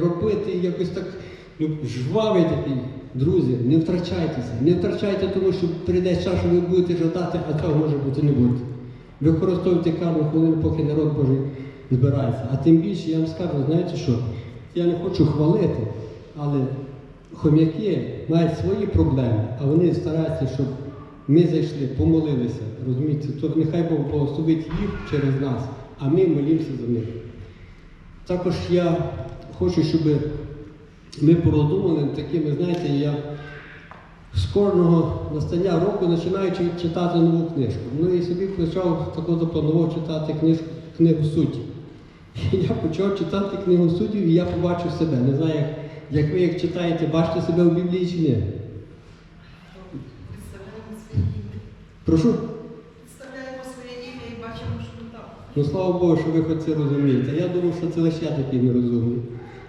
робити якось так ну, жвавий такий. Друзі, не втрачайтеся, не втрачайте тому, що прийде час, що ви будете жадати, а цього може бути не буде. Використовуйте карму хвилину, поки народ Божий збирається. А тим більше я вам скажу, знаєте що? Я не хочу хвалити, але хом'яки мають свої проблеми, а вони стараються, щоб ми зайшли, помолилися. Розумієте, то нехай Бог благословить їх через нас, а ми молімося за них. Також я хочу, щоб ми продумали такими, знаєте, я з кожного настання року починаючи читати нову книжку. Ну і собі почав таку запланував читати книжку, книгу суті. І я почав читати книгу суддів, і я побачив себе. Не знаю, як, як ви як читаєте, бачите себе в Біблії чи ні. Прошу. Представляємо своє ім'я і бачимо, що там. Ну слава Богу, що ви хоч це розумієте. Я думав, що це лише я такий нерозумний.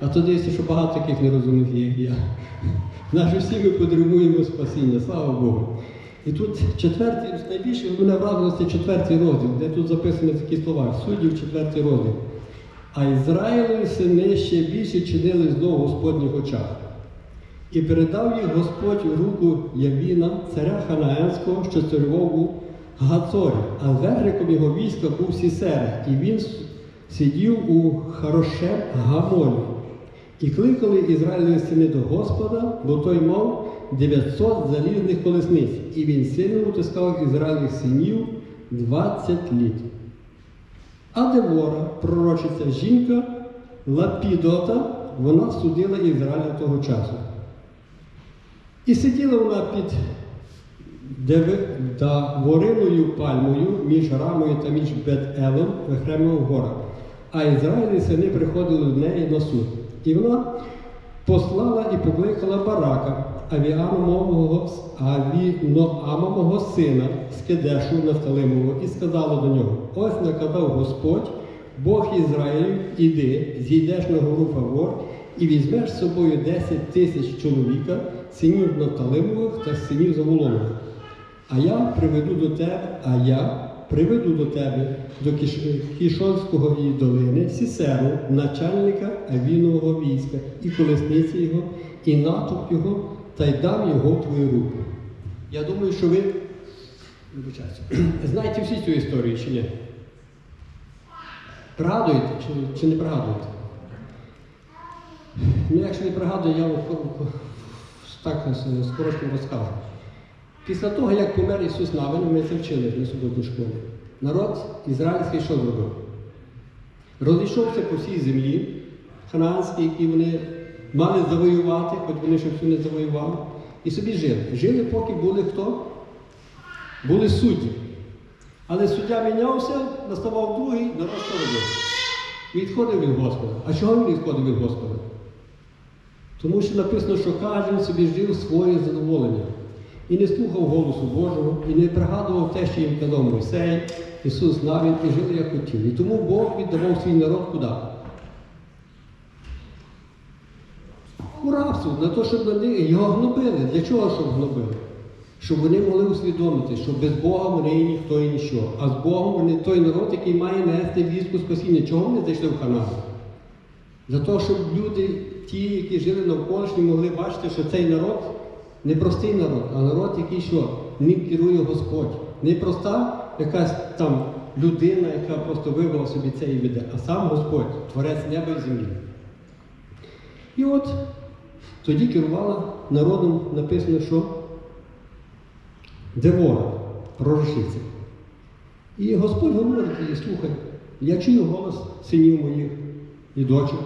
А то дивіться, що багато таких нерозумних є, як я. Наші всі ми потребуємо спасіння, слава Богу. І тут четвертий, найбільше мене вразило це четвертий розділ, де тут записані такі слова, суддів четвертий розділ. А Ізраїлеві сини ще більше чинили зло в Господніх очах. І передав їх Господь у руку Явіна, царя Ханаенського, що царював у Гацорі, а вершником його війська був Сісера, і він сидів у Хорошем Гамолі. І кликали Ізраїлеві сини до Господа, бо той мав 900 залізних колесниць, і він сильно утискав Ізраїлевих синів 20 літ. А Девора, пророчиця жінка Лапідота, вона судила Ізраїля того часу. І сиділа вона під Давориною пальмою між Рамою та між Бет-Елом в Ефремових горах. А Ізраїлі сини приходили до неї на суд. І вона послала і покликала Барака, Авіамового, Авіноамового сина з Кедешу Нафталимового, і сказала до нього: Ось наказав Господь, Бог Ізраїлів, іди, зійдеш на гору Фавор і візьмеш з собою 10 тисяч чоловіка, синів Нафталимових та синів Заволонових. А я приведу до тебе, а я приведу до тебе до Кіш- Кішонського її долини Сісеру, начальника Авінового війська, і колесниці його, і натовп його, та й дам його в твою руку. Я думаю, що ви знаєте всі цю історію чи ні? Пригадуєте чи, чи не пригадуєте? Ну, якщо не пригадую, я вам так скоротко розкажу. Після того, як помер Ісус Навин, ми це вчили на суботній школі, народ ізраїльський що зробив? Розійшовся по всій землі, ханаанській, які вони мали завоювати, хоч вони ще всю не завоювали, і собі жили. Жили, поки були хто? Були судді. Але суддя мінявся, наставав другий, народ що робив? Відходив від Господа. А чого він відходив від Господа? Тому що написано, що кожен собі жив своє задоволення. І не слухав голосу Божого, і не пригадував те, що їм казав Мойсей, Ісус Навін, і жили як хотів. І тому Бог віддавав свій народ куди? У рабство, на те, щоб вони його гнобили. Для чого щоб гнобили? Щоб вони могли усвідомити, що без Бога вони і ніхто і ніщо. А з Богом вони той народ, який має нести війську спасіння. Чого вони зайшли в Ханан? Для того, щоб люди, ті, які жили навколишні, могли бачити, що цей народ не простий народ, а народ, який що ним керує Господь. Не проста якась там людина, яка просто вибрала собі це і веде, а сам Господь, творець неба і землі. І от тоді керувала народом, написано, що Девора, пророчиця. І Господь говорить їй, слухай, я чую голос синів моїх і дочок.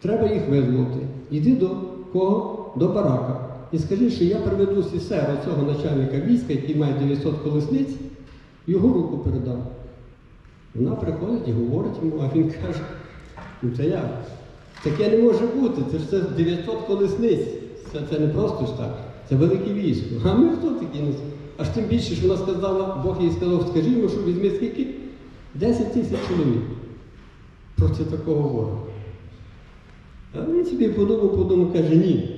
Треба їх визволити. Іди до кого? До барака. І скажи, що я приведу сісера цього начальника війська, який має 900 колесниць, його руку передам. Вона приходить і говорить йому, а він каже, ну це як? Таке не може бути, це ж це 900 колесниць. Це, це не просто ж так, це велике військо. А ми хто такі? Ну, Аж тим більше, що вона сказала, Бог їй сказав, скажи йому, що візьми скільки? 10 тисяч чоловік. Проти такого ворога. А він собі подумав, подумав, каже, ні.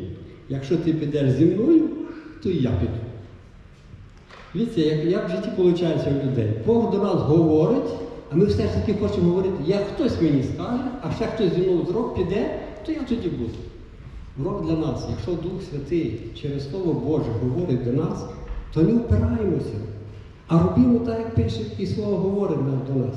Якщо ти підеш зі мною, то і я піду. Дивіться, як, як в житті виходить у людей. Бог до нас говорить, а ми все ж таки хочемо говорити, як хтось мені скаже, а ще хтось зі мною з рук піде, то я тоді буду. Урок для нас, якщо Дух Святий через Слово Боже говорить до нас, то не опираємося, а робімо так, як пише і Слово говорить до нас.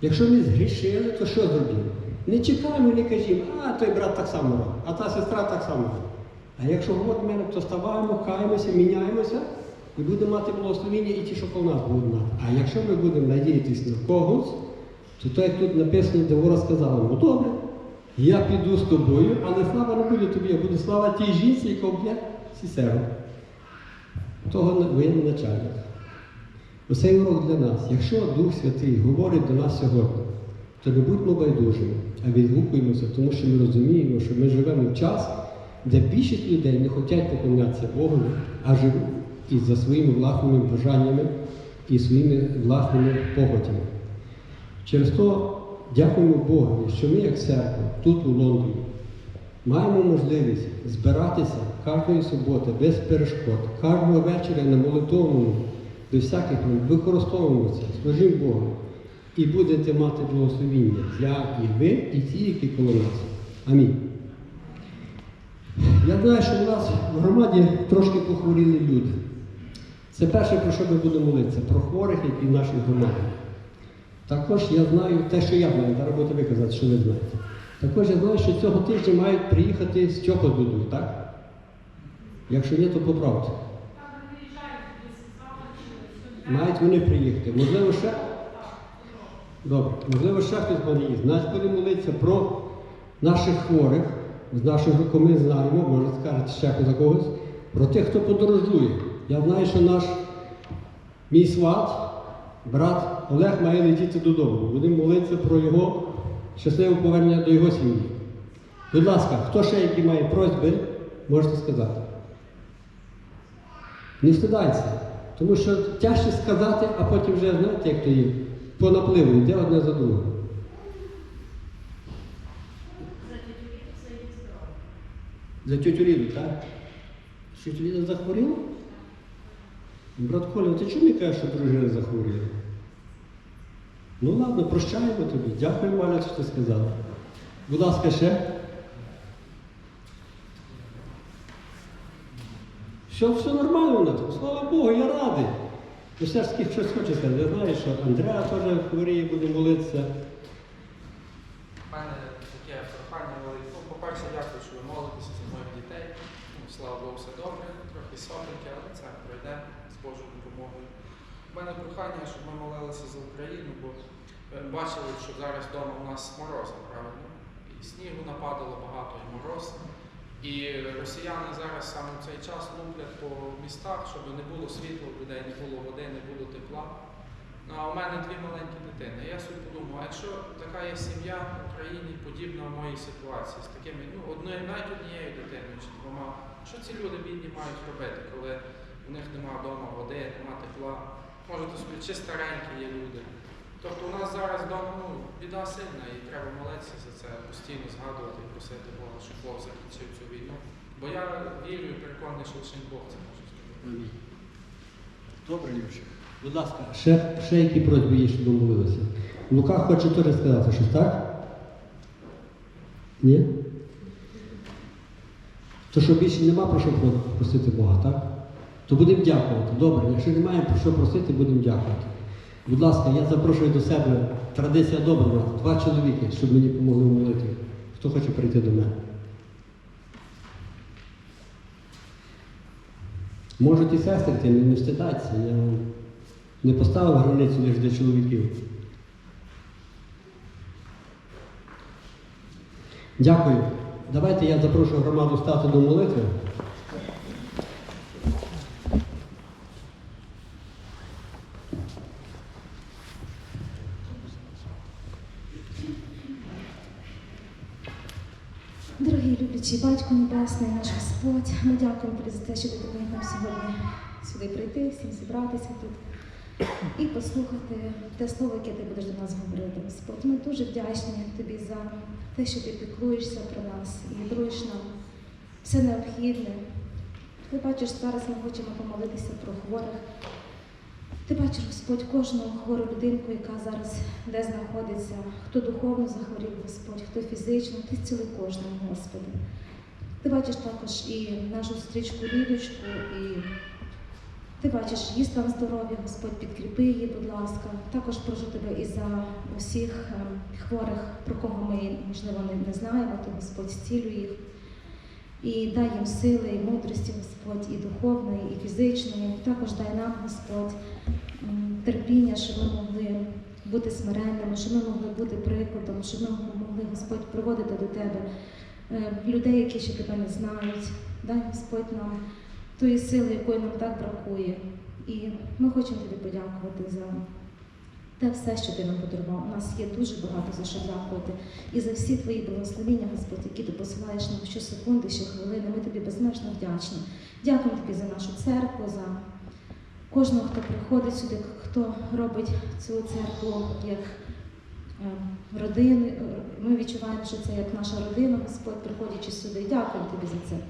Якщо ми згрішили, то що зробимо? Не чекаємо, не кажімо, а той брат так само робить, а та сестра так само робить. А якщо говорить мене, то ставаємо, каємося, міняємося і будемо мати благословення і ті, що по нас будуть мати. А якщо ми будемо надіятися на когось, то так як тут написано, де вора сказала, ну добре, я піду з тобою, але слава не буде тобі, а буде слава тій жінці, яка вб'є сісеру. Того воєнного начальника. Оцей урок для нас. Якщо Дух Святий говорить до нас сьогодні, то не будьмо байдужими, а відгукуємося, тому що ми розуміємо, що ми живемо в час, де більшість людей не хочуть поклонятися Богу, а живуть із за своїми власними бажаннями і своїми власними похотями. Через то дякуємо Богові, що ми, як церква, тут у Лондоні, маємо можливість збиратися кожної суботи без перешкод, кожного вечора на молитовному, без всяких використовуємо це, служимо Богу. І будете мати благословіння. Я і ви, і ті, які коло нас. Амінь. Я знаю, що у нас в громаді трошки похворіли люди. Це перше, про що ми будемо молитися, про хворих, які в нашій громаді. Також я знаю те, що я знаю, зараз будете ви казати, що ви знаєте. Також я знаю, що цього тижня мають приїхати з Чопа Дуду, так? Якщо ні, то поправте. Мають вони приїхати. Можливо, ще. Добре, можливо, ще хтось буде їсти. Значить, будемо молитися про наших хворих, з року ми знаємо, може скажете ще за когось, про тих, хто подорожує. Я знаю, що наш мій сват, брат Олег має летіти додому. Будемо молитися про його щасливе повернення до його сім'ї. Будь ласка, хто ще які має просьби, можете сказати. Не встидайся. Тому що тяжче сказати, а потім вже, знаєте, як то є, по напливу йде одне за другим. За тетю Ліду, так? Що тетя Ліда захворіла? Брат Коля, ти чому не кажеш, що дружина захворіла? Ну ладно, прощаємо тобі. Дякую, Валя, що ти сказала. Будь ласка, ще. Все, все нормально у нас. Слава Богу, я радий. Все ж таки щось сказати. Я знаю, що Андреа теж хворіє, буде молитися. У мене таке прохання велике. Ну, по-перше, дякую, що ви молитеся за моїх дітей. Ну, слава Богу, все добре, трохи сонники, але це пройде з Божою допомогою. У мене прохання, щоб ми молилися за Україну, бо е, бачили, що зараз вдома у нас морози, правильно? І снігу нападало багато, і мороз. І росіяни зараз саме в цей час луплять по містах, щоб не було світла в людей, не було води, не було тепла. Ну, а у мене дві маленькі дитини. Я собі подумав, якщо така є сім'я в Україні, подібна в моїй ситуації, з такими, ну, одною, навіть однією дитиною чи двома, що ці люди бідні мають робити, коли у них немає вдома води, немає тепла, може то собі чи старенькі є люди. Тобто у нас зараз ну, біда сильна і треба молитися за це, постійно згадувати і просити Бога, щоб Бог закінчив цю війну. Бо я вірю і переконаний, що лише Бог це може зробити. Амінь. Добре, Люша. Будь ласка, ще, ще які просьби є, щоб ми молилися. Лука хоче теж сказати щось, так? Ні? То що більше нема про що просити Бога, так? То будемо дякувати. Добре, якщо немає про що просити, будемо дякувати. Будь ласка, я запрошую до себе традиція добра, два чоловіки, щоб мені допомогли в молитві. Хто хоче прийти до мене? Можуть і сестри, ти не, встидаться. Я не поставив границю лише для чоловіків. Дякую. Давайте я запрошую громаду стати до молитви. Дорогий люблячий батько Небесний, наш Господь, ми дякуємо тобі за те, що ти допоміг нам сьогодні сюди прийти, всім зібратися тут і послухати те слово, яке ти будеш до нас говорити, Господь. Ми дуже вдячні тобі за те, що ти піклуєшся про нас і даруєш нам все необхідне. Ти бачиш, зараз ми хочемо помолитися про хворих. Ти бачиш, Господь, кожну хвору людинку, яка зараз де знаходиться, хто духовно захворів, Господь, хто фізично, ти зціли кожного, Господи. Ти бачиш також і нашу сестричку Лідочку, і ти бачиш її стан здоров'я, Господь, підкріпи її, будь ласка. Також прошу тебе і за усіх ем, хворих, про кого ми, можливо, не знаємо, ти Господь зцілюй їх. І дай їм сили, і мудрості, Господь, і духовної, і фізичної. Також дай нам, Господь, терпіння, щоб ми могли бути смиренними, щоб ми могли бути прикладом, щоб ми могли, Господь, приводити до Тебе е, людей, які ще тебе не знають. Дай, Господь, нам тої сили, якої нам так бракує. І ми хочемо тобі подякувати за те все, що ти нам подарував. У нас є дуже багато за що дякувати. І за всі твої благословіння, Господь, які ти посилаєш нам щосекунди, щохвилини. Ми тобі безмежно вдячні. Дякуємо тобі за нашу церкву, за кожного, хто приходить сюди, хто робить цю церкву як е, родину. Ми відчуваємо, що це як наша родина, Господь, приходячи сюди. Дякуємо тобі за це.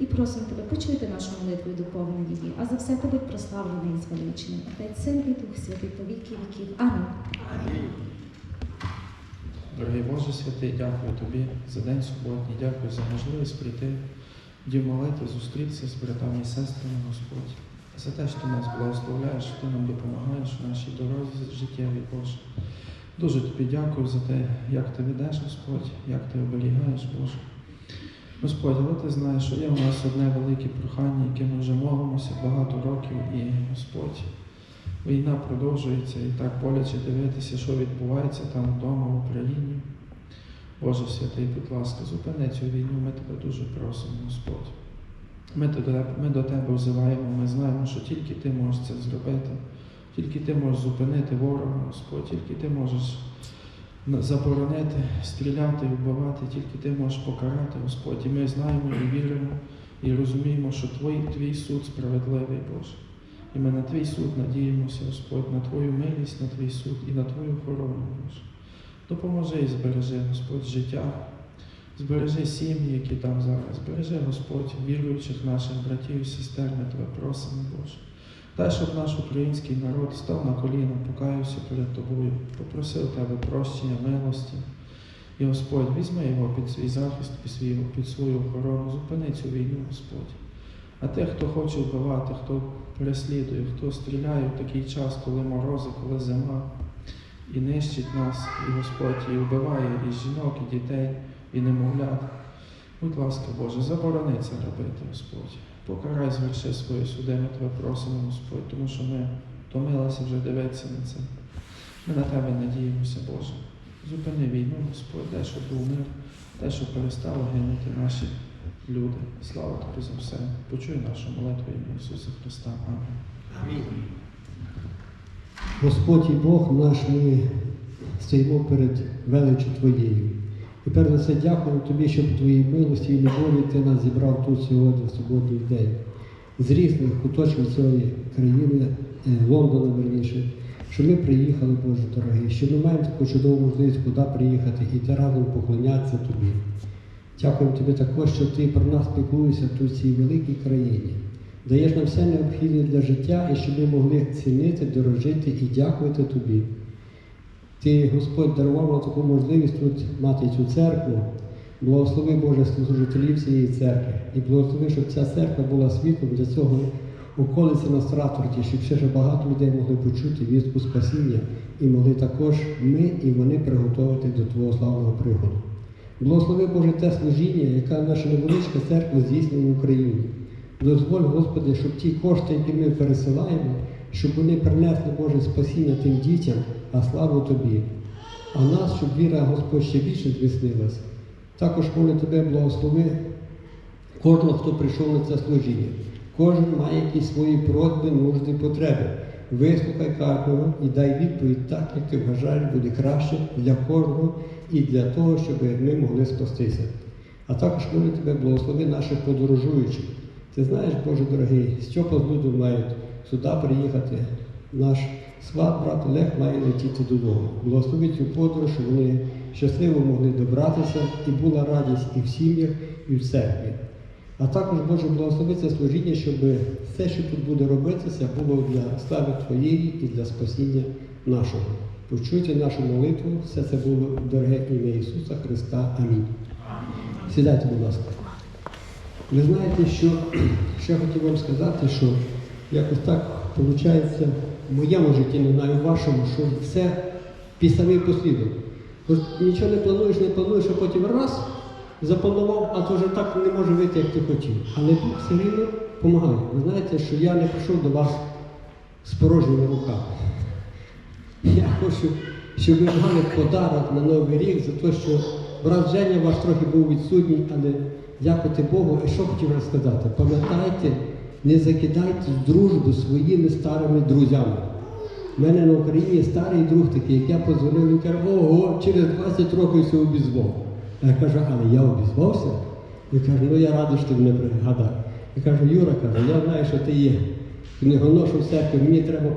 І просимо тебе почуйте нашу молитву і доповни її. А за все будь прославлений і звеличений. Отець Син і Дух Святий по віки віків. Амінь. Дорогий Боже святий, дякую Тобі за день суботній, дякую за можливість прийти, дів молити, зустрітися з братами і сестрами, Господь. За те, що ти нас благословляєш, що ти нам допомагаєш в нашій дорозі життєвій, Боже. Дуже тобі дякую за те, як ти ведеш, Господь, як ти оберігаєш, Боже. Господь, але ти знаєш, що є у нас одне велике прохання, яке ми вже молимося багато років, і Господь. Війна продовжується і так боляче дивитися, що відбувається там вдома в Україні. Боже святий, будь ласка, зупини цю війну, ми тебе дуже просимо, Господь. Ми до, ми до Тебе взиваємо, ми знаємо, що тільки Ти можеш це зробити, тільки Ти можеш зупинити ворога, Господь, тільки Ти можеш заборонити, стріляти, вбивати, тільки Ти можеш покарати, Господь. І ми знаємо і віримо, і розуміємо, що Твій, Твій суд справедливий, Боже. І ми на Твій суд надіємося, Господь, на Твою милість, на Твій суд і на Твою охорону, Боже. Допоможи і збережи, Господь, життя, збережи сім'ї, які там зараз, збережи, Господь, віруючих наших братів і сестер, ми Тебе просимо, Боже. Дай, щоб наш український народ став на коліна, покаявся перед Тобою, попросив Тебе прощення, милості. І Господь, візьми його під свій захист, під, свій, під свою охорону, зупини цю війну, Господь. А тих, хто хоче вбивати, хто переслідує, хто стріляє в такий час, коли морози, коли зима, і нищить нас, і Господь, і вбиває і жінок, і дітей, і немовлят. Будь ласка, Боже, заборони це робити, Господь. Покарай, зверши свої суди, ми тебе просимо, Господь, тому що ми втомилися вже дивитися на це. Ми на тебе надіємося, Боже. Зупини війну, Господь, дай, щоб був мир, дай, щоб перестали гинути наші люди. Слава Тобі за все. Почуй нашу молитву ім'я Ісуса Христа. Амінь. Господь і Бог наш, ми стоїмо перед величю Твоєю. Перш за все дякуємо Тобі, що по Твоїй милості і любові Ти нас зібрав тут сьогодні, в суботній день, з різних куточків цієї країни, е, Лондона верніше, що ми приїхали, Боже дорогий, що ми маємо таку чудову можливість куди приїхати і ти разом поклонятися Тобі. Дякуємо Тобі також, що Ти про нас піклуєшся тут в цій великій країні. Даєш нам все необхідне для життя і щоб ми могли цінити, дорожити і дякувати Тобі. Ти, Господь, дарував нам таку можливість тут мати цю церкву. Благослови Боже служителів цієї церкви. І благослови, щоб ця церква була світлом для цього околиці на Страторті, щоб ще багато людей могли почути вістку спасіння і могли також ми і вони приготувати до Твого славного приходу. Благослови Боже те служіння, яка наша невеличка церква здійснює в Україні. Дозволь, Господи, щоб ті кошти, які ми пересилаємо, щоб вони принесли Боже спасіння тим дітям, а славу Тобі. А нас, щоб віра, Господь, ще більше зміцнилася. Також молю Тебе, благослови кожного, хто прийшов на це служіння. Кожен має якісь свої просьби, нужди, потреби. Вислухай кожного і дай відповідь так, як ти вважаєш, буде краще для кожного і для того, щоб ми могли спастися. А також молю тебе, благослови наших подорожуючих. Ти знаєш, Боже дорогий, Стьопа з Людом мають сюди приїхати. Наш сват, брат Олег має летіти додому. Благослови цю подорож, вони щасливо могли добратися і була радість і в сім'ях, і в церкві. А також Боже благослови це служіння, щоб все, що тут буде робитися, було для слави Твоєї і для спасіння нашого. Почуйте нашу молитву, все це було в дороге ім'я Ісуса Христа. Амінь. Сідайте, будь ласка. Ви знаєте, що ще хотів вам сказати, що якось так виходить в моєму житті, не знаю, в вашому, що все пісами послідом. От Нічого не плануєш, не плануєш, а потім раз запланував, а то вже так не може вийти, як ти хотів. Але Бог все рівно допомагає. Ви знаєте, що я не прийшов до вас з порожніми руками. Я хочу, щоб ви мали подарок на Новий рік за те, що брат Женя ваш трохи був відсутній, але дякувати Богу. І що хотів розказати? Пам'ятайте, не закидайте дружбу своїми старими друзями. У мене на Україні старий друг такий, як я позвонив, він каже, ого, через 20 років все обізвав. А я кажу, але я обізвався? Він каже, ну я радий, що ти мене пригадав. Я кажу, Юра, кажу, я знаю, що ти є книгоношу в церкві, мені треба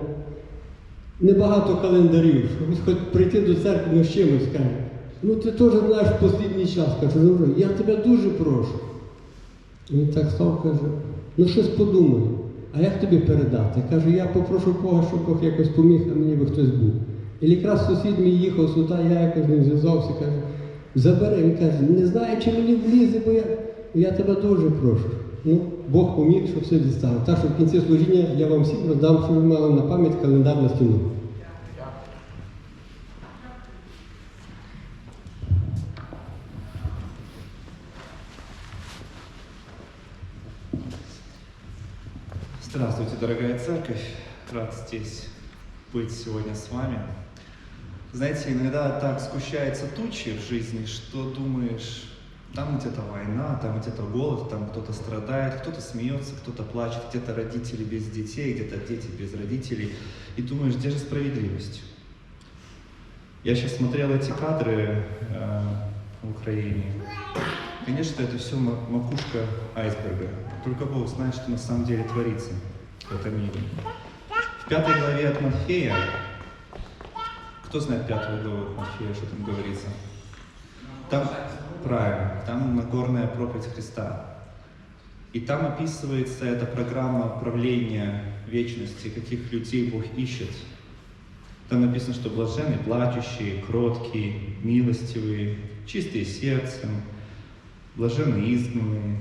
небагато календарів, щоб хоч прийти до церкви ну, з чимось каже. Ну ти теж знаєш в останній час. Кажу, ну я тебе дуже прошу. Він так став, каже, ну щось подумай, а як тобі передати? Кажу, я попрошу Бога, щоб Бог якось поміг, а мені би хтось був. І якраз сусід мій їхав сюди, я якось не зв'язався, каже, забери. Він каже, не знаю, чи мені влізе, бо я, я тебе дуже прошу. Ну, Бог поміг, щоб все дістав. Так що в кінці служіння я вам всім роздам, щоб ви мали на пам'ять календар на стіну. Здравствуйте, дорогая церковь. Рад здесь быть сегодня с вами. Знаете, иногда так сгущаются тучи в жизни, что думаешь, там где-то война, там где-то голод, там кто-то страдает, кто-то смеется, кто-то плачет, где-то родители без детей, где-то дети без родителей. И думаешь, где же справедливость? Я сейчас смотрел эти кадры э, в Украине. Конечно, это все макушка айсберга. Только Бог знает, что на самом деле творится в этом мире. В пятой главе от Матфея, кто знает пятую главу от Матфея, что там говорится? Там, правильно, там Нагорная проповедь Христа. И там описывается эта программа правления вечности, каких людей Бог ищет. Там написано, что блаженны плачущие, кроткие, милостивые, чистые сердцем, блаженны изгнанные.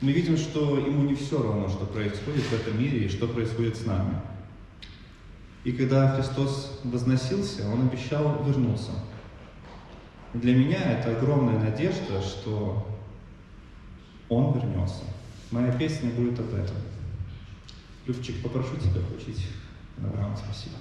Мы видим, что ему не все равно, что происходит в этом мире и что происходит с нами. И когда Христос возносился, Он обещал вернуться. Для меня это огромная надежда, что Он вернется. Моя песня будет об этом. Любчик, попрошу тебя включить программу. Спасибо.